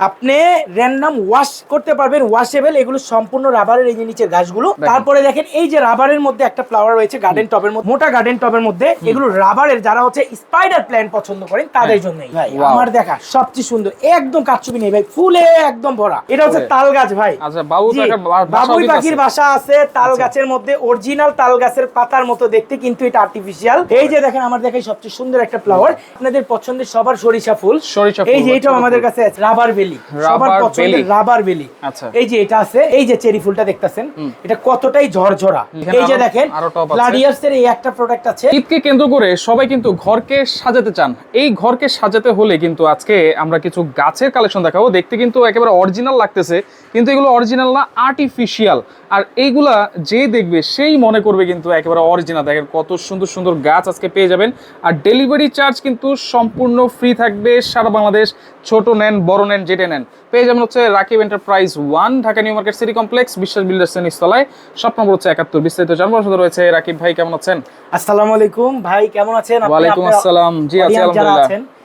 আপনি random wash করতে পারবেন ওয়াশেবল এগুলো সম্পূর্ণ রাবারের এই যে নিচের গাছগুলো। তারপরে দেখেন এই যে রাবারের মধ্যে একটা ফ্লাওয়ার রয়েছে গার্ডেন টবের মধ্যে মোটা গার্ডেন টবের মধ্যে এগুলো রাবারের যারা হচ্ছে স্পাইডার প্ল্যান্ট পছন্দ করেন তাদের হ্যাঁ। Wow. আমার দেখা সবচেয়ে সুন্দর একদম কারচুপি নেই ভাই ফুলে একদম ভরা। এটা হচ্ছে তাল গাছ ভাই। আচ্ছা বাবুই পাখির বাসা আছে তাল আচ্ছা। গাছের মধ্যে অরিজিনাল তাল গাছের পাতার মতো দেখতে কিন্তু এটা আর্টিফিশিয়াল এই যে দেখেন আমার দেখাই সবচেয়ে সুন্দর একটা ফ্লাওয়ার আপনাদের পছন্দের সবার সরিষা ফুল। সরিষা এই যে এটাও আমাদের কাছে আছে রাবার বেলি সবার রাবার পছন্দের বেলি। রাবার বেলি। আচ্ছা। এই যে এটা আছে এই যে চেরি ফুলটা দেখতাছেন এটা কতটাই ঝরঝরা। এই যে দেখেন আরও গ্লাডিয়াস এর এই একটা প্রোডাক্ট আছে। ঈদকে কেন্দ্র করে সবাই কিন্তু ঘরকে সাজাতে চান। এই ঘরকে সাজাতে হলে কিন্তু আজকে আমরা কিছু গাছের কালেকশন দেখাবো। দেখতে কিন্তু একেবারে অরিজিনাল লাগতেছে কিন্তু এগুলো অরিজিনাল না আর্টিফিশিয়াল আর এইগুলা যে দেখবে সেই মনে করবে কিন্তু একেবারে অরিজিনাল দেখেন কত সুন্দর সুন্দর গাছ আজকে পেয়ে যাবেন। আর ডেলিভারি চার্জ কিন্তু সম্পূর্ণ ফ্রি থাকবে সারা বাংলাদেশ। ছোট নেন বড় নেন যেটা নেন। পেয়ে যাবেন হচ্ছে Rakib enterprise one Dhaka new market city complex Biswas builders নিচতলায়। স্বপ্ন নম্বর হচ্ছে একাত্তর। বিস্তারিত জানবার সাথে রয়েছে রাকিব ভাই কেমন আছেন? আসসালামু আলাইকুম। ভাই কেমন আছেন? ওয়ালাইকুম আসসালাম। জি আছি আলহামদুলিল্লাহ।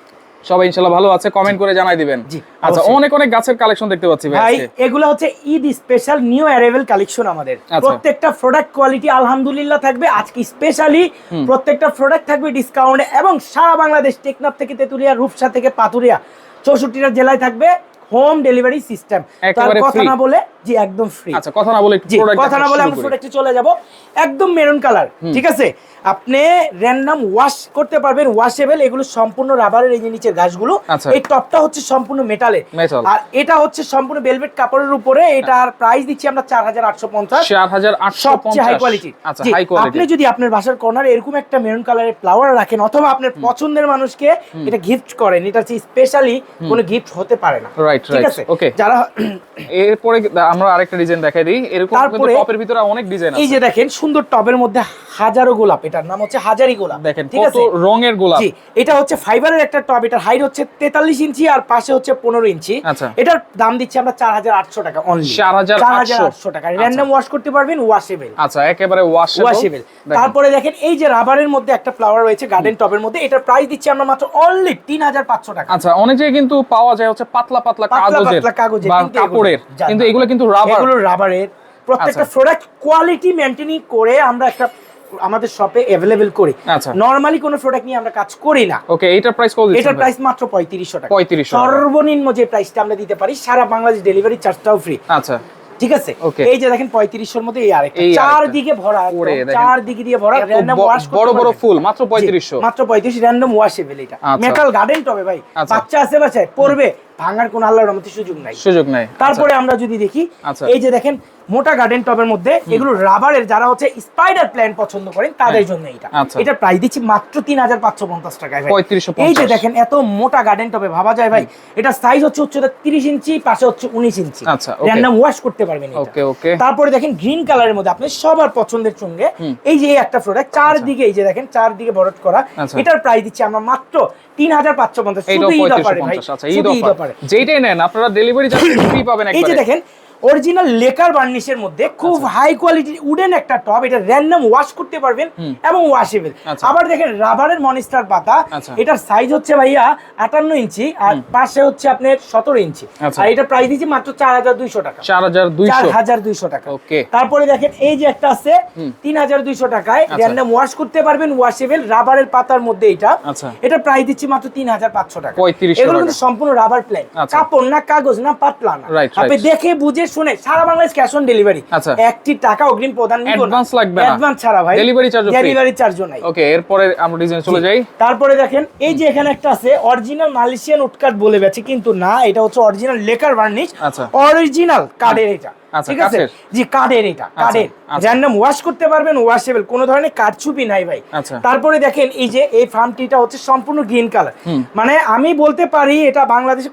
সবাই ইনশাআল্লাহ ভালো আছে। কমেন্ট করে জানাই দিবেন। আচ্ছা অনেক অনেক গাছের কালেকশন দেখতে পাচ্ছি ভাই ভাই এগুলো হচ্ছে Eid special new arrival collection আমাদের। আচ্ছা। প্রত্যেকটা প্রোডাক্ট কোয়ালিটি আলহামদুলিল্লাহ থাকবে। আজকে স্পেশালি প্রত্যেকটা প্রোডাক্ট থাকবে ডিসকাউন্ট এবং সারা বাংলাদেশ টেকনাফ থেকে তেতুলিয়া রূপসা থেকে পাতুরিয়া চৌষট্টিটা জেলায় থাকবে হোম ডেলিভারি সিস্টেম কথা না বলে জি একদম ফ্রি আচ্ছা কথা না বলে কথা না বলে করি। প্রোডাক্টে চলে যাব। একদম মেরুন কালার ঠিক আছে? আপনি র্যান্ডাম ওয়াশ করতে পারবেন ওয়াশেবল এগুলো সম্পূর্ণ রাবারের এই যে নিচের গাছগুলো আচ্ছা। এই টপটা হচ্ছে সম্পূর্ণ মেটালের আর এটা হচ্ছে সম্পূর্ণ ভেলভেট কাপড়ের উপরে। এটার প্রাইস দিচ্ছি আমরা চার হাজার আটশো পঞ্চাশ। চার হাজার আটশো হাই কোয়ালিটি আচ্ছা হাই আপনি যদি আপনার বাসার কর্নারে এরকম একটা মেরুন কালারের ফ্লাওয়ার রাখেন অথবা আপনার পছন্দের মানুষকে এটা গিফট করেন এটা হচ্ছে স্পেশালি কোনো গিফট হতে পারে না। ঠিক আছে. যারা এরপরে আমরা আরেকটা ডিজাইন দেখাই দিই। এরকম টপের ভিতরে অনেক ডিজাইন আছে এই যে দেখেন সুন্দর টপের মধ্যে হাজারো গোলাপ এটার নাম হচ্ছে হাজারি গোলাপ দেখেন ঠিক আছে? রঙের গোলাপ। জি এটা হচ্ছে ফাইবারের একটা টব এটার হাইট হচ্ছে তেতাল্লিশ ইঞ্চি আর পাশে হচ্ছে পনেরো ইঞ্চি। আচ্ছা। এটার দাম দিচ্ছি আমরা চার হাজার আটশো টাকা অনলি 4,800 আটশো। টাকা। র্যান্ডাম ওয়াশ করতে পারবেন ওয়াশেবেল আচ্ছা একেবারে ওয়াশেবল তারপরে দেখেন এই যে রাবারের মধ্যে একটা ফ্লাওয়ার রয়েছে গার্ডেন টবের মধ্যে এটার প্রাইস দিচ্ছি আমরা মাত্র অনলি তিন হাজার পাঁচশো টাকা। আচ্ছা অনেক জায়গায় কিন্তু পাওয়া যায় হচ্ছে পাতলা পাতলা কাগজের পাতলা কাগজের, কাপড়ের। কিন্তু এগুলো কিন্তু রাবার এগুলো রাবারের প্রত্যেকটা আচ্ছা। প্রোডাক্ট কোয়ালিটি মেনটেনিং করে আমরা একটা আমাদের শপে অ্যাভেলেবেল করি। আচ্ছা। নরমালি কোনো প্রোডাক্ট নিয়ে আমরা কাজ করি না। ওকে এটার প্রাইস কত ভাই? প্রাইস মাত্র পঁয়ত্রিশশো টাকা। 3500 সর্বনিম্ন যে প্রাইসটা আমরা দিতে পারি সারা বাংলাদেশ ডেলিভারি চার্জটাও ফ্রি আচ্ছা। ঠিক আছে. এই যে দেখেন পঁয়ত্রিশশোর মধ্যে এই আরেকটা। এই চার দিকে ভরা। চার দিকে দিয়ে ভরা wash করতে বড় বড় ফুল মাত্র পঁয়ত্রিশশো। মাত্র পঁয়ত্রিশ র্যান্ডম ওয়াশেবল এটা। আচ্ছা। মেটাল গার্ডেন টবে ভাই। আচ্ছা। বাচ্চা আছে বাচ্চায় পড়বে। ভাঙার কোনো আল্লাহর রহমতে সুযোগ নাই। সুযোগ নাই। তারপরে আমরা যদি দেখি আচ্ছা। এই যে দেখেন মোটা গার্ডেন টবের মধ্যে এগুলো রাবারের যারা হচ্ছে স্পাইডার প্ল্যান্ট পছন্দ করেন তাদের হ্যাঁ। জন্য এটা। আচ্ছা। এটা প্রাইস দিচ্ছি মাত্র তিন হাজার পাঁচশো পঞ্চাশ টাকায় ভাই। 3550 এই যে দেখেন এত মোটা গার্ডেন টবে ভাবা যায় ভাই। এটা সাইজ হচ্ছে উচ্চতা তিরিশ ইঞ্চি পাশে হচ্ছে উনিশ ইঞ্চি। আচ্ছা. র্যান্ডাম ওয়াশ করতে পারবেন এটা। ওকে ওকে তারপরে দেখেন গ্রিন কালারের মধ্যে আপনি সবার পছন্দের সঙ্গে এই যে একটা প্রোডাক্ট চারদিকে এই যে দেখেন চারদিকে বরট করা। আচ্ছা। এটার প্রাইস দিচ্ছি আমরা মাত্র তিন হাজার পাঁচশো পঞ্চাশ। শুধু ঈদ অফারে ভাই। আচ্ছা শুধু ঈদ অফার অফারে যেইটাই নেন আপনারা ডেলিভারি চার্জ ফ্রি পাবেন এই যে দেখেন অরিজিনাল লেকার বার্নিশের মধ্যে খুব হাই কোয়ালিটির উডেন একটা টপ এটা র্যান্ডম ওয়াশ করতে পারবেন এবং ওয়াশেবল আচ্ছা। আবার দেখেন রাবারের মনিস্টার পাতা আচ্ছা। এটার সাইজ হচ্ছে ভাইয়া আটান্ন ইঞ্চি আর পাশে হচ্ছে আপনার সতেরো ইঞ্চি। আচ্ছা। আর এটা প্রাইস দিচ্ছি মাত্র চার হাজার দুইশো টাকা। চার হাজার চার হাজার দুইশো টাকা। ওকে। তারপরে দেখেন এই যে একটা আছে তিন হাজার দুইশো টাকায়। র্যান্ডম ওয়াশ করতে পারবেন ওয়াশেবল রাবারের পাতার মধ্যে এটা। এটা প্রাইস দিচ্ছি মাত্র তিন হাজার পাঁচশো টাকা। এগুলো কিন্তু সম্পূর্ণ রাবার প্লেন। কাপড় না কাগজ না পাতলা না. আপনি দেখে বুঝে শুনে সারা বাংলাদেশ ক্যাশ অন ডেলিভারি আচ্ছা। একটি টাকা অগ্রিম প্রদান Advance লাগবে না। অ্যাডভান্স ছাড়া ভাই। ডেলিভারি চার্জ ডেলিভারি চার্জ নাই। ওকে এরপরে আমরা ডিজাইন চলে যাই। তারপরে দেখেন এই যে এখানে একটা আছে অরিজিনাল মালয়েশিয়ান উটকাট বলে গেছে কিন্তু না এটা হচ্ছে অরিজিনাল লেকার ভার্নিশ। অরিজিনাল কার্ডের এটা। ঠিক আছে? জি কার্ডের এটা আচ্ছা। র্যান্ডম ওয়াশ করতে পারবেন ওয়াশেবল কোনো ধরনের কারচুপি নাই ভাই। আচ্ছা। তারপরে দেখেন এই যে এই ফার্মটিটা হচ্ছে সম্পূর্ণ গ্রিন কালার মানে আমি বলতে পারি এটা বাংলাদেশে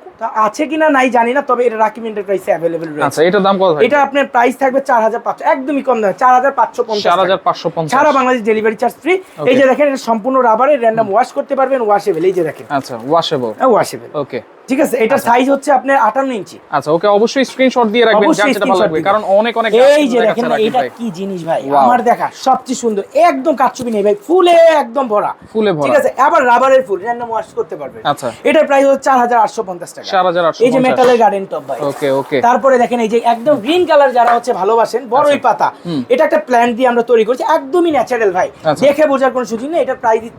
আছে কিনা নাই জানি না তবে এটা রাকিব এন্টারপ্রাইসে অ্যাভেলেবল আচ্ছা রয়েছে। এটার দাম কত ভাই? এটা আপনার প্রাইস থাকবে চার হাজার পাঁচশো একদমই কম দামে চার হাজার পাঁচশো পঞ্চাশ হাজার পাঁচশো পঞ্চাশ। সারা বাংলাদেশ ডেলিভারি চার্জ ফ্রি এই যে দেখেন এটা সম্পূর্ণ রাবারের র্যান্ডম ওয়াশ করতে পারবেন ওয়াশেবল এই যে দেখেন। আচ্ছা ওয়াশেবল ওয়াশেবল ওকে ঠিক আছে এটা সাইজ হচ্ছে আপনার আটান্ন ইঞ্চি। আচ্ছা ওকে অবশ্যই স্ক্রিনশট দিয়ে রাখবেন যেটা ভালো লাগবে কারণ অনেক অনেক এই যে দেখেন এটা কি জিনিস ভাই আমার দেখা সবচেয়ে সুন্দর একদম নেই ভাই ফুলে একদম ভরা। ফুলে ভরা। ঠিক আছে আবার রাবারের ফুল ওয়াশ করতে পারবেন আচ্ছা। এটার প্রাইস হচ্ছে চার হাজার আটশো পঞ্চাশ টাকা। 4850 এই যে মেটালের গার্ডেন টপ ভাই। ওকে ওকে তারপরে দেখেন এই যে একদম গ্রিন কালার যারা হচ্ছে ভালোবাসেন বড়ই আচ্ছা। পাতা এটা একটা প্ল্যান্ট দিয়ে আমরা তৈরি করছি একদমই ন্যাচারাল ভাই। আচ্ছা। দেখে বোঝার কোনো সুযোগ নেই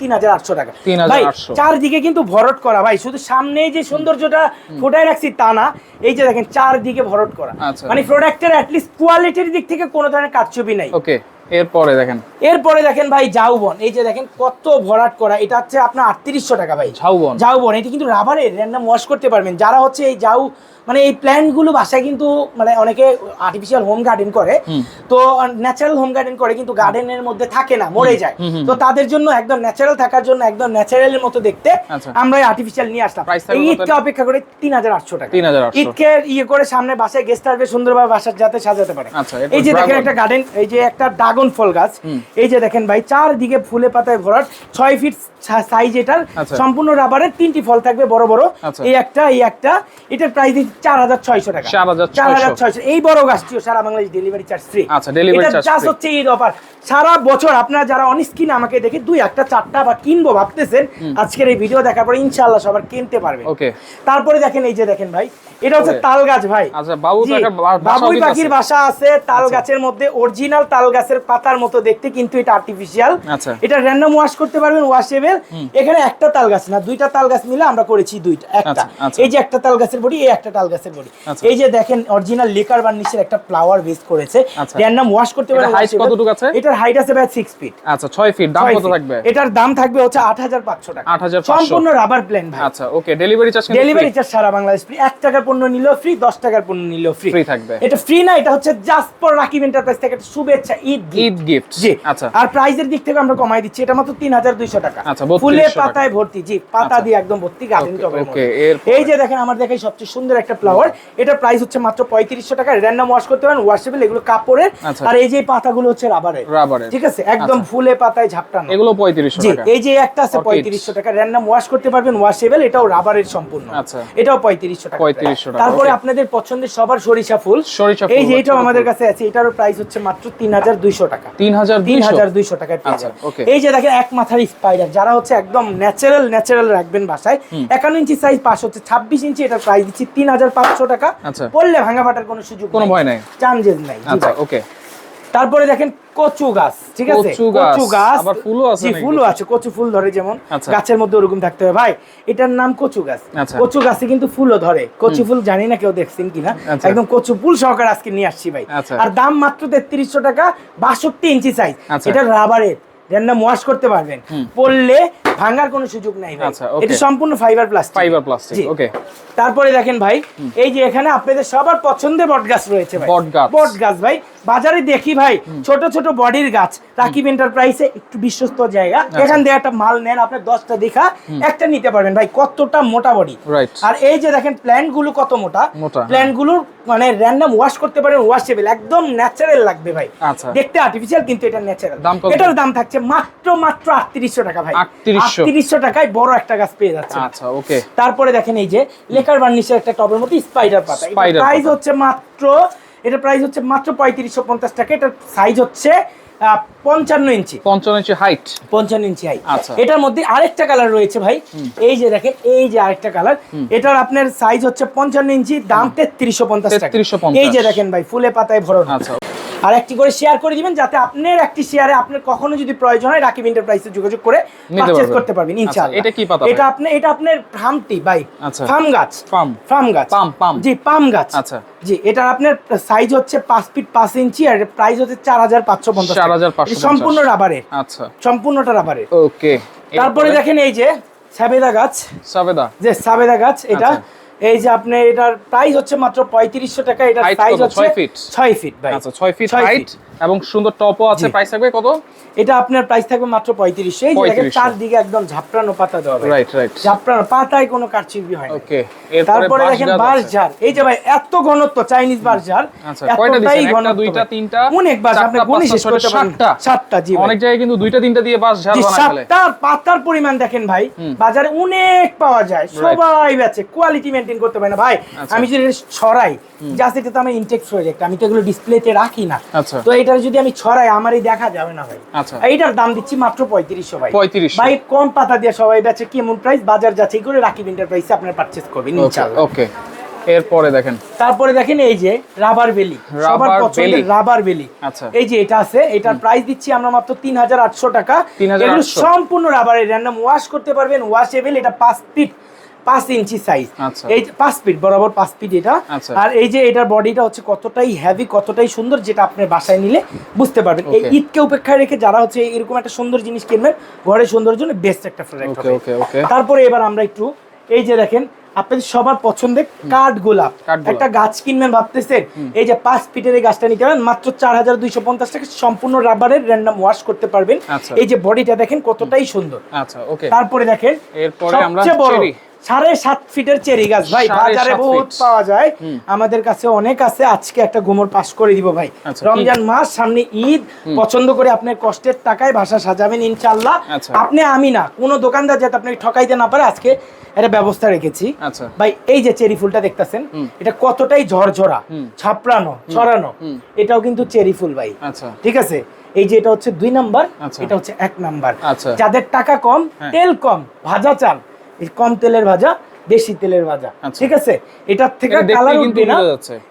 তিন হাজার আটশো টাকা। 3,800 ভাই চারদিকে কিন্তু ভরট করা ভাই শুধু সামনে যে সৌন্দর্যটা ফোটায় রাখছি তা না এই যে দেখেন চারদিকে ভরট করা। আচ্ছা। মানে প্রোডাক্টের অ্যাটলিস্ট কোয়ালিটির দিক থেকে কোনো ধরনের কারচুপি নাই। ওকে এরপরে দেখেন। এরপরে দেখেন ভাই জাউবন এই যে দেখেন কত ভরাট করা এটা হচ্ছে আপনার আটত্রিশশো টাকা ভাই। ঝাউবন জাউবন এটা কিন্তু রাবারের র্যান্ডম ওয়াশ করতে পারবেন। যারা হচ্ছে এই জাউ মানে এই প্ল্যান্টগুলো বাসায় কিন্তু মানে অনেকে আর্টিফিশিয়াল হোম গার্ডেন করে। তো ন্যাচারাল হোম গার্ডেন করে কিন্তু গার্ডেনের মধ্যে থাকে না মরে যায়। তো তাদের জন্য একদম ন্যাচারাল থাকার জন্য একদম ন্যাচারালের মতো দেখতে আচ্ছা। আমরা আর্টিফিশিয়াল নিয়ে আসলাম। এই ঈদকে অপেক্ষা করে তিন হাজার আটশো টাকা। 3,800 ঈদকে ইয়ে করে সামনে বাসায় গেস্ট আসবে সুন্দরভাবে বাসার যাতে সাজাতে পারে। আচ্ছা, এই যে দেখেন একটা গার্ডেন এই যে একটা ড্রাগন ফল গাছ। এই যে দেখেন ভাই চারদিকে ফুলে পাতায় ভরাট ছয় ফিট সাইজ এটার। আচ্ছা। সম্পূর্ণ রাবারের তিনটি ফল থাকবে বড় বড়। এই একটা এই একটা। এটার প্রাইস চার হাজার ছয়শো টাকা। 4,600 চার হাজার ছয়শো। এই বড় গাছটিও সারা বাংলাদেশ ডেলিভারি চার্জ ফ্রি আচ্ছা, delivery charge হচ্ছে ঈদ অফার সারা বছর আপনারা যারা অন স্ক্রিন আমাকে দেখে দুই একটা চারটা বা কিনবো ভাবতেছেন আজকের এই ভিডিও দেখার পরে ইনশাআল্লাহ সবার কিনতে পারবে ওকে তারপরে দেখেন এই যে দেখেন ভাই এটা হচ্ছে তাল গাছ ভাই। আচ্ছা, বাবুই পাখির বাসা আছে তাল আচ্ছা। গাছের মধ্যে অরিজিনাল তাল গাছের পাতার মতো দেখতে কিন্তু এটা আর্টিফিশিয়াল। এটা র্যান্ডম ওয়াশ করতে পারবেন ওয়াশেবেল এখানে একটা তাল গাছ না দুইটা তাল গাছ মিলে আমরা করেছি দুইটা একটা। এই যে একটা তাল গাছের বডি এই একটা তাল গাছের বডি। আচ্ছা। এই যে দেখেন অরিজিনাল লিকার বার্নিশের একটা ফ্লাওয়ার বেস করেছে। আচ্ছা। র্যান্ডম ওয়াশ করতে height washable। কতটুকু আছে? এটার হাইট আছে প্রায় 6 ফিট আচ্ছা 6 ফিট দাম কত থাকবে? এটার দাম থাকবে হচ্ছে 8500 টাকা। 8,500 সম্পূর্ণ রাবার প্লেন ভাই। আচ্ছা okay delivery charge delivery charge সারা বাংলাদেশ ফ্রি এক টাকার পণ্য নিলেও ফ্রি দশ টাকার পণ্য নিলেও ফ্রি Free থাকবে। এটা ফ্রি না এটা হচ্ছে জাস্ট ফর রাকিব এন্টারপ্রাইজ থেকে একটা শুভেচ্ছা ঈদ ঈদ গিফট জি। আচ্ছা। আর প্রাইজের দিক থেকে আমরা কমাই দিচ্ছি এটা মাত্র তিন হাজার দুইশো টাকা। আচ্ছা, ফুলে পাতায় ভর্তি। জি পাতা আচ্ছা। দিয়ে একদম ভর্তি গার্ডেন। এরপরে? এই যে দেখেন আমার দেখাই সবচেয়ে সুন্দর একটা ফ্লাওয়ার এটা প্রাইস হচ্ছে মাত্র পঁয়ত্রিশশো টাকা র্যান্ডম ওয়াশ করতে পারেন ওয়াশেবল এগুলো কাপড়ের আচ্ছা। আর এই যে পাতাগুলো হচ্ছে রাবারের রাবারের ঠিক আছে? একদম ফুলে পাতায় ঝাপটানো এগুলো 3500 জি এই যে একটা আছে পঁয়ত্রিশশো টাকা র্যান্ডম ওয়াশ করতে পারবেন ওয়াশেবল এটাও রাবারের সম্পূর্ণ। আচ্ছা। এটাও পঁয়ত্রিশশো টাকা 3500 টাকা, তারপরে আপনাদের পছন্দের সবার সরিষা ফুল। সরিষা এই যে এটাও আমাদের কাছে আছে এটারও প্রাইস হচ্ছে মাত্র তিন হাজার দুইশো টাকা। তিন হাজার তিন হাজার দুইশো টাকায় পেয়ে আচ্ছা, যাবেন। এই যে দেখেন এক মাথার স্পাইডার যারা হচ্ছে একদম ন্যাচারাল ন্যাচারাল রাখবেন বাসায়। একান্ন ইঞ্চি সাইজ পাশ হচ্ছে ছাব্বিশ ইঞ্চি এটার প্রাইস দিচ্ছি তিন হাজার পাঁচশো টাকা আচ্ছা। পড়লে ভাঙা ফাটার কোনো সুযোগ কোনো ভয় নাই। চান্সেস নাই আচ্ছা ওকে তারপরে দেখেন কচু গাছ ঠিক আছে কচু গাছ, আবার ফুলও আছে ফুলও? আছে কচু ফুল ধরে যেমন আচ্ছা। গাছের মধ্যে ওরকম থাকতে হবে ভাই এটার নাম কচু গাছ আচ্ছা। কচু গাছে কিন্তু ফুলও ধরে কচু ফুল জানি না কেউ দেখছেন কিনা। একদম কচু ফুল সহকারে আজকে নিয়ে আসছি ভাই। আর দাম মাত্র তেত্রিশশো টাকা বাষট্টি ইঞ্চি সাইজ। এটা রাবারের র্যান্ডম ওয়াশ করতে পারবেন। পড়লে ভাঙার কোনো সুযোগ নাই আচ্ছা। এটা সম্পূর্ণ fibre plastic fibre plastic okay তারপরে দেখেন ভাই এই যে এখানে আপনাদের সবার পছন্দের বট গাছ রয়েছে ভাই। বট গাছ ভাই। বাজারে দেখি ভাই ছোট ছোট বডির গাছ। রাকিব এন্টারপ্রাইজে একটু বিশ্বস্ত জায়গা। আচ্ছা। এখান থেকে একটা মাল নেন আপনি দশটা দেখা একটা নিতে পারবেন ভাই কতটা মোটা বডি আর এই যে দেখেন প্ল্যান্টগুলো কত মোটা। প্ল্যান্টগুলোর মানে র্যান্ডম ওয়াশ করতে পারেন ওয়াশেবল একদম ন্যাচারাল লাগবে ভাই। আচ্ছা। দেখতে আর্টিফিশিয়াল কিন্তু এটা ন্যাচারাল? এটার দাম থাকছে মাত্র মাত্র আটত্রিশশো টাকা ভাই। 3800 আটত্রিশশো টাকায় বড় একটা গাছ পেয়ে যাচ্ছে। আচ্ছা ওকে তারপরে দেখেন এই যে লেকার বার্নিশের একটা টবের মধ্যে স্পাইডার পাতা। প্রাইস হচ্ছে মাত্র এটা প্রাইস হচ্ছে মাত্র পঁয়ত্রিশশো পঞ্চাশ টাকা। এটার সাইজ হচ্ছে পঞ্চান্ন ইঞ্চি। পঞ্চান্ন ইঞ্চি হাইট পঞ্চান্ন ইঞ্চি হাইট আচ্ছা। এটার মধ্যে আরেকটা কালার রয়েছে ভাই। এই যে দেখেন এই যে আরেকটা কালার এটার আপনার সাইজ হচ্ছে পঞ্চান্ন ইঞ্চি দাম তেত্রিশশো পঞ্চাশ এই যে দেখেন ভাই ফুলে পাতায় ভরণ আচ্ছা। আর একটি করে শেয়ার করে দিবেন যাতে আপনার একটি শেয়ারে আপনার কখনো যদি প্রয়োজন হয় রাকিব এন্টারপ্রাইজে যোগাযোগ করে পারচেজ করতে পারবেন আচ্ছা, ইনশাআল্লাহ। এটা কি পাতা এটা আপনি এটা আপনার ফার্মটি আচ্ছা। ফার্ম গাছ। ফার্ম। ফার্ম গাছ। পাম পাম। জি পাম গাছ। আচ্ছা। জি এটার আপনার সাইজ হচ্ছে পাঁচ ফিট পাঁচ ইঞ্চি আর প্রাইস হচ্ছে চার হাজার পাঁচশো পঞ্চাশ সম্পূর্ণ রাবারে। আচ্ছা। সম্পূর্ণটা রাবারে। ওকে। তারপরে দেখেন এই যে সাবেদা গাছ। সাবেদা। যে সাবেদা গাছ এটা। এই যে আপনি এটার প্রাইস হচ্ছে মাত্র 3500 টাকা এটা সাইজ হচ্ছে 6 ফিট ছয় ফিট ভাই। আচ্ছা ছয় ফিট হাইট এবং সুন্দর টপও আছে প্রাইস থাকবে কত? এটা আপনার প্রাইস থাকবে মাত্র পঁয়ত্রিশশো এই যে দেখেন 3500 চারদিকে একদম ঝাপড়ানো পাতা দেওয়া রাইট রাইট ঝাপড়ানো পাতায় কোনো কারচুপি হয় ওকে তারপরে দেখেন বাঁশঝাড় এই যে ভাই এত ঘনত্ব চাইনিজ বাঁশঝাড় আচ্ছা কয়টা এতটাই ঘনত্ব দুইটা। তিনটা? অনেক বাঁশ? আপনি চারটা, শেষ করতে পারেন? সাতটা? সাতটা জি অনেক জায়গায় কিন্তু দুইটা তিনটা দিয়ে বাস ঝাল জি, বানা ফেলে। সাতটা পাতার পরিমাণ দেখেন ভাই বাজারে অনেক পাওয়া যায়। সবাই বেচে কোয়ালিটি মেনটেন করতে পারে না ভাই। আচ্ছা। আমি যদি ছড়াই জাস্ট এটা তো আমি ইনটেক্স হয়ে একটা আমি তো এগুলো ডিসপ্লেতে রাখি না। আচ্ছা। তো এটা যদি আমি ছড়াই আমারই দেখা যাবে না ভাই। আচ্ছা। এইটার দাম দিচ্ছি মাত্র পঁয়ত্রিশশো ভাই। 3500 ভাই কম পাতা দিয়ে সবাই বেচে কেমন প্রাইস বাজার যাচাই করে রাকিব এন্টারপ্রাইসে আপনার পারচেজ করবেন ইনশাআল্লাহ। ওকে এরপরে দেখেন। তারপরে দেখেন এই যে রাবার বেলি সবার রাবার পছন্দের রাবার বেলি আচ্ছা। এই যে এটা আছে এটার প্রাইস দিচ্ছি আমরা মাত্র তিন হাজার আটশো টাকা। এগুলো সম্পূর্ণ রাবারের র্যান্ডম ওয়াশ করতে পারবেন ওয়াশেবল এটা পাঁচ ফিট পাঁচ ইঞ্চি সাইজ আচ্ছা। এই যে পাঁচ ফিট বরাবর পাঁচ ফিট এটা। আচ্ছা। আর এই যে এটার বডিটা হচ্ছে কতটাই হেভি কতটাই সুন্দর যেটা আপনার বাসায় নিলে বুঝতে পারবেন। এই ঈদকে উপেক্ষায় রেখে যারা হচ্ছে এরকম একটা সুন্দর জিনিস কিনবেন ঘরে সৌন্দর্যের জন্য বেস্ট একটা প্রোডাক্ট তারপরে এবার আমরা একটু এই যে দেখেন আপনাদের সবার পছন্দের কাঠ গোলাপ। একটা গাছ কিনবেন ভাবতেছেন এই যে পাঁচ ফিটের এই গাছটা নিতে পারেন মাত্র চার হাজার দুইশো পঞ্চাশ টাকা সম্পূর্ণ রাবারের র্যান্ডাম ওয়াশ করতে পারবেন। আচ্ছা। এই যে বডিটা দেখেন কতটাই সুন্দর। আচ্ছা ওকে তারপরে দেখেন সবচেয়ে বড়। সাড়ে সাত ফিটের চেরি গাছ ভাই বাজারে বহুত পাওয়া যায়। আমাদের কাছে অনেক আছে আজকে একটা গোমর পাস করে দিব ভাই। আচ্ছা, রমজান মাস সামনে ঈদ পছন্দ করে আপনার কষ্টের টাকায় বাসা সাজাবেন ইনশাল্লাহ আচ্ছা। আপনি আমি না কোনো দোকানদার যাতে আপনাকে ঠকাইতে না পারে আজকে একটা ব্যবস্থা রেখেছি। আচ্ছা। ভাই এই যে চেরি ফুলটা দেখতেছেন এটা কতটাই ঝরঝরা ছাপড়ানো ছড়ানো এটাও কিন্তু চেরি ফুল ভাই। ঠিক আছে? এই যে এটা হচ্ছে দুই নাম্বার। এটা হচ্ছে এক নাম্বার। যাদের টাকা কম হ্যাঁ। তেল কম ভাজা চাল কম তেলের ভাজা বেশি তেলের ভাজা। আচ্ছা। ঠিক আছে? এটার থেকে কালার উঠবে না।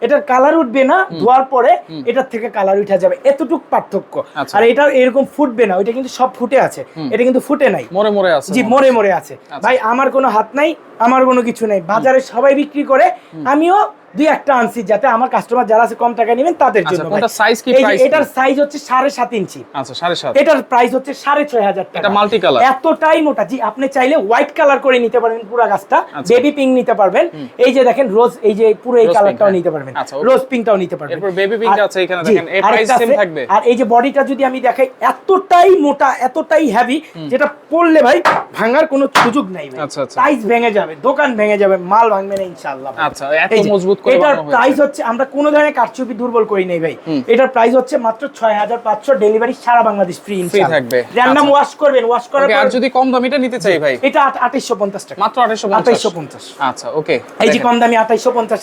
এটার কালার উঠবে না ধোয়ার পরে এটার থেকে কালার উঠে যাবে। এতটুক পার্থক্য। আচ্ছা। আর এটা এরকম ফুটবে না ওইটা কিন্তু সব ফুটে আছে। এটা কিন্তু ফুটে নাই। মরে মরে আছে জি মরে মরে আছে। ভাই আমার কোনো হাত নাই আমার কোনো কিছু নাই। বাজারে সবাই বিক্রি করে আমিও দুই একটা আনছি যাতে আমার কাস্টমার যারা আছে কম টাকা নেবেন তাদের আচ্ছা, জন্য ভাই। কি, এই কি? এটার সাইজ হচ্ছে সাড়ে সাত ইঞ্চি আচ্ছা সাড়ে সাত এটার প্রাইস হচ্ছে সাড়ে ছয় হাজার টাকা এটা multi-color? এতটাই মোটা জি আপনি চাইলে হোয়াইট কালার করে নিতে পারবেন পুরো গাছটা আচ্ছা। বেবি পিঙ্ক নিতে পারবেন এই যে দেখেন রোজ এই যে পুরো এই কালারটাও নিতে হ্যাঁ। পারবেন আচ্ছা, রোজ পিঙ্কটাও নিতে পারবেন এরপর pink আর- আছে এখানে দেখেন, price same আছে। থাকবে? আর এই যে বডিটা যদি আমি দেখাই এতটাই মোটা এতটাই হেভি যেটা পড়লে ভাই ভাঙার কোনো সুযোগ নাই ভাই আচ্ছা, আচ্ছা। টাইস ভেঙে যাবে দোকান ভেঙে যাবে মাল ভাঙবে না ইনশাআল্লাহ আচ্ছা, এত মজবুত করে এটার প্রাইস হচ্ছে আমরা কোনো ধরনের কারচুপি দুর্বল করি নাই ভাই। এটার প্রাইস হচ্ছে মাত্র ছয় হাজার পাঁচশো ডেলিভারি সারা বাংলাদেশ ফ্রি থাকবে। র্যান্ডাম আচ্ছা। ওয়াশ করবেন ওয়াশ করার আর পর যদি কম দামিটা নিতে চাই ভাই? এটা আঠাইশো পঞ্চাশ টাকা। মাত্র আঠাইশো আঠাইশো পঞ্চাশ। আচ্ছা ওকে এই যে কম দামি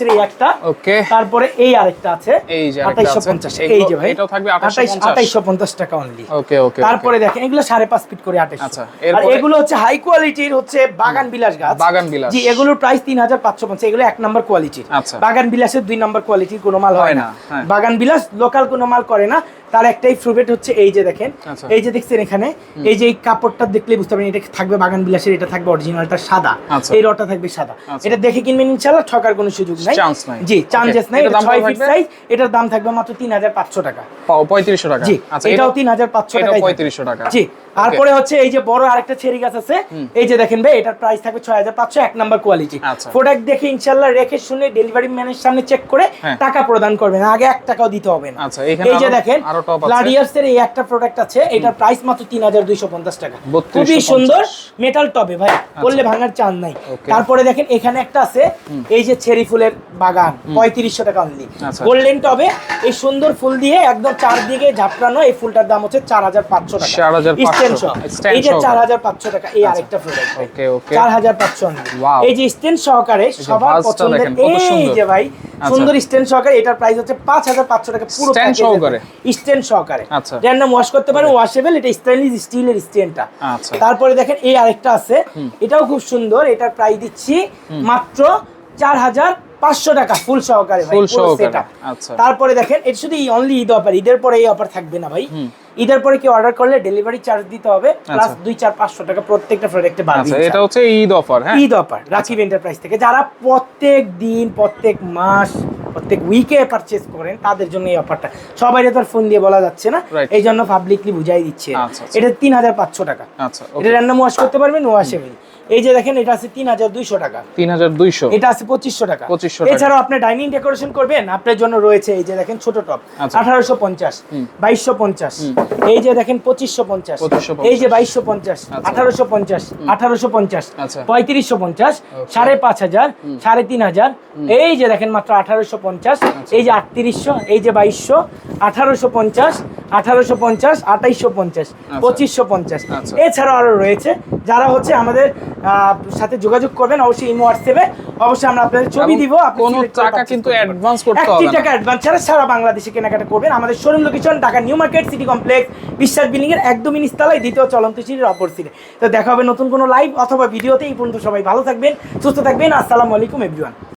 এই একটা ওকে তারপরে এই আরেকটা আছে এই যে আরেকটা আঠাইশো আছে। পঞ্চাশ। এগুলো- এই যে ভাই এটাও থাকবে 2850 আঠাইশো পঞ্চাশ। টাকা অনলি ওকে ওকে তারপরে দেখেন এগুলো সাড়ে পাঁচ ফিট করে আঠাইশো আচ্ছা, আর এগুলো হচ্ছে হাই কোয়ালিটির হচ্ছে বাগান বিলাস গাছ। বাগান বিলাস। জি এগুলোর প্রাইস তিন হাজার পাঁচশো পঞ্চাশ এগুলো এক নম্বর কোয়ালিটির আচ্ছা। বাগান বিলাসের দুই নম্বর কোয়ালিটির কোনো মাল হয় না। বাগান বিলাস লোকাল কোনো মাল করে না তার একটাই ফ্রুবেট হচ্ছে এই যে দেখেন। আচ্ছা। এই যে দেখছেন এখানে এই যে এই কাপড়টা দেখলে বুঝতে পারেন এটা থাকবে বাগান বিলাসের এটা থাকবে অরিজিনালটা সাদা। আচ্ছা। এই রটা থাকবে সাদা। আচ্ছা। এটা দেখে কিনবেন ইনশাল্লাহ ঠকার কোনো সুযোগ নাই। জি চান্সেস নাই এটা দাম ছয় কত ফিট সাইজ এটার দাম থাকবে মাত্র তিন হাজার পাঁচশো টাকা। পঁয়ত্রিশশো টাকা। জি এটাও তিন হাজার পাঁচশো এটাও টাকা পঁয়ত্রিশশো টাকা। জি তারপরে হচ্ছে এই যে বড় আরেকটা চেরি গাছ আছে এই যে দেখেন ভাই এটার প্রাইস থাকবে ছয় হাজার পাঁচশো এক নাম্বার কোয়ালিটি। প্রোডাক্ট দেখে ইনশাল্লাহ রেখে শুনে ডেলিভারি ম্যানের সামনে চেক করে হ্যাঁ। টাকা প্রদান করবেন আগে এক টাকাও দিতে হবে না। আচ্ছা, এই যে দেখেন আরও top আছে। গ্লাডিয়ার্স এর এই একটা প্রোডাক্ট আছে এটার প্রাইস মাত্র তিন হাজার দুইশো পঞ্চাশ টাকা। খুবই সুন্দর মেটাল টবে ভাই বললে ভাঙার চান নাই। তারপরে দেখেন এখানে একটা আছে এই যে চেরি ফুলের বাগান পঁয়ত্রিশশো টাকা অনলি আচ্ছা। গোল্ডেন টবে এই সুন্দর ফুল দিয়ে একদম চারদিকে ঝাপড়ানো এই ফুলটার দাম হচ্ছে চার হাজার পাঁচশো টাকা। 4500 Stand সহ। Stand এই যে সহকারে। চার হাজার পাঁচশো টাকা এই আরেকটা প্রোডাক্ট ওকে ওকে চার হাজার পাঁচশো অনলি এই যে স্টেন সহকারে সবার পছন্দের এই যে ভাই আচ্ছা। সুন্দর স্ট্যান্ড সহকারে এটার প্রাইস হচ্ছে পাঁচ হাজার পাঁচশো টাকা পুরো Stand সহকারে? স্ট্যান্ড সহকারে। আচ্ছা। র্যান্ডম ওয়াশ করতে পারেন ওয়াশেবল এটা স্টেনলেস স্টিলের স্ট্যান্ডটা আচ্ছা। তারপরে দেখেন এই আরেকটা আছে। এটাও খুব সুন্দর এটার প্রাইস দিচ্ছি মাত্র চার হাজার পাঁচশো টাকা ফুল সহকারে ভাই, আচ্ছা। তারপরে দেখেন এটা শুধু অনলি ঈদ অফার ঈদের পরে এই অফার থাকবে না ভাই। ঈদের পরে কি অর্ডার করলে ডেলিভারি চার্জ দিতে হবে প্লাস দুই চার পাঁচশো টাকা প্রত্যেকটা প্রোডাক্টে বাড়বে আচ্ছা এটা হচ্ছে ঈদ অফার হ্যাঁ? ঈদ অফার রাকিব এন্টারপ্রাইজ থেকে। যারা প্রত্যেক দিন প্রত্যেক মাস প্রত্যেক উইকে পারচেজ করেন তাদের জন্য এই অফারটা সবাই তো ফোন দিয়ে বলা যাচ্ছে না। এই জন্য পাবলিকলি বুঝাই দিচ্ছে। আচ্ছা, আচ্ছা। এটা তিন হাজার পাঁচশো টাকা। আচ্ছা এটা রান্না র্যান্ডম ওয়াশ করতে পারবেন ওয়াশেবল এই যে দেখেন এটা আছে তিন হাজার দুইশো টাকা তিন হাজার দুইশো এটা আছে পঁচিশশো টাকা 2500 টাকা। এছাড়াও আপনি ডাইনিং ডেকোরেশন করবেন আপনার জন্য রয়েছে এই যে দেখেন ছোট টপ আচ্ছা। আঠারোশো পঞ্চাশ বাইশশো পঞ্চাশ এই যে দেখেন পঁচিশশো পঞ্চাশ এই যে বাইশশো পঞ্চাশ আচ্ছা। আঠারোশো পঞ্চাশ আঠারোশো পঞ্চাশ আচ্ছা। পঁয়ত্রিশশো পঞ্চাশ সাড়ে পাঁচ হাজার সাড়ে তিন হাজার এই যে দেখেন মাত্র আঠারোশো পঞ্চাশ। এই যে আটত্রিশশো এই যে বাইশশো আঠারোশো পঞ্চাশ আঠারোশো পঞ্চাশ আঠাইশশো পঞ্চাশ পঁচিশশো পঞ্চাশ। আচ্ছা। এছাড়াও আরও রয়েছে যারা হচ্ছে আমাদের সাথে যোগাযোগ করবেন অবশ্যই ইমো হোয়াটসঅ্যাপে অবশ্যই আমরা আপনাদের ছবি দিব আপনি কোনো টাকা কিন্তু অ্যাডভান্স করতে হবে না। টাকা অ্যাডভান্স ছাড়া সারা বাংলাদেশে কেনাকাটা করবেন। আমাদের showroom location Dhaka new market city complex Biswas building এর একদম নিচতলায় দ্বিতীয় চলন্ত সিটির অপর সিটে তো দেখা হবে নতুন কোনো লাইভ অথবা ভিডিওতে এই পর্যন্ত সবাই ভালো থাকবেন সুস্থ থাকবেন। আসসালামু আলাইকুম এভরিওয়ান